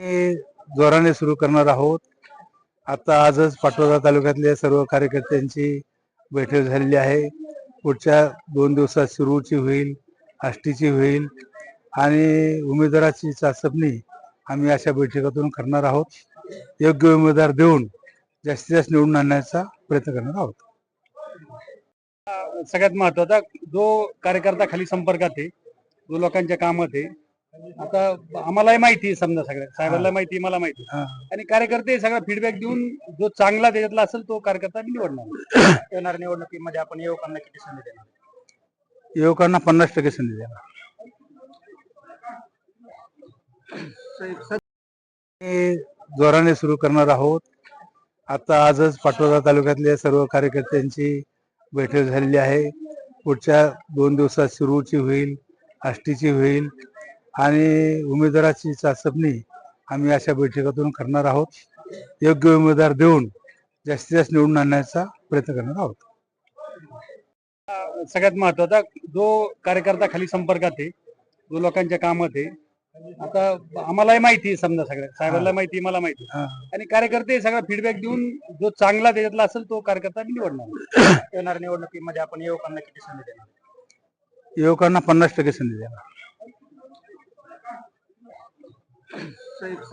जोराने सुरू करणार आहोत. आता आजच पाटोदा तालुक्यातल्या सर्व कार्यकर्त्यांची बैठक झालेली आहे. पुढच्या दोन दिवसात सुरूची होईल आष्टीची होईल आणि उमेदवाराची चाचपणी आम्ही अशा बैठकीतून करणार आहोत. योग्य उमेदवार देऊन जास्तीत जास्त निवडून आणण्याचा प्रयत्न करणार आहोत. सगळ्यात महत्त्वाचा जो कार्यकर्ता खाली संपर्कात आहे जो लोकांच्या कामात आहे आता आम्हालाही माहिती आहे समजा सगळ्या साहेबांना माहिती मला माहिती. आणि कार्यकर्ते सगळा फीडबॅक देऊन जो चांगला त्याच्यातला असेल तो कार्यकर्ता मी निवडणार. येणार निवडणुकीमध्ये आपण युवकांना किती संधी देणार? युवकांना पन्नास टक्के संधी देणार. जोराने सुरू करणार आहोत. आता आजच पाटोदा तालुक्यातल्या सर्व कार्यकर्त्यांची बैठक झालेली आहे. पुढच्या दोन दिवसात सुरूची होईल आष्टीची होईल. आणि उमेदवाराची चाचपणी आम्ही अशा बैठकीतून करणार आहोत. योग्य उमेदवार देऊन जास्तीत जास्त निवडून आणण्याचा प्रयत्न करणार आहोत. सगळ्यात महत्त्वाचा जो कार्यकर्ता खाली संपर्कात आहे जो लोकांच्या कामात आहे आता आम्हालाही माहिती आहे समजा सगळ्या साहेबांना माहिती आहे, मला माहिती आहे. हा. आणि कार्यकर्ते सगळा फीडबॅक देऊन जो चांगला त्याच्यातला असेल तो कार्यकर्ता निवडणार. येणार निवडणुकीमध्ये आपण युवकांना किती संधी देणार? युवकांना पन्नास टक्के संधी देणार. So.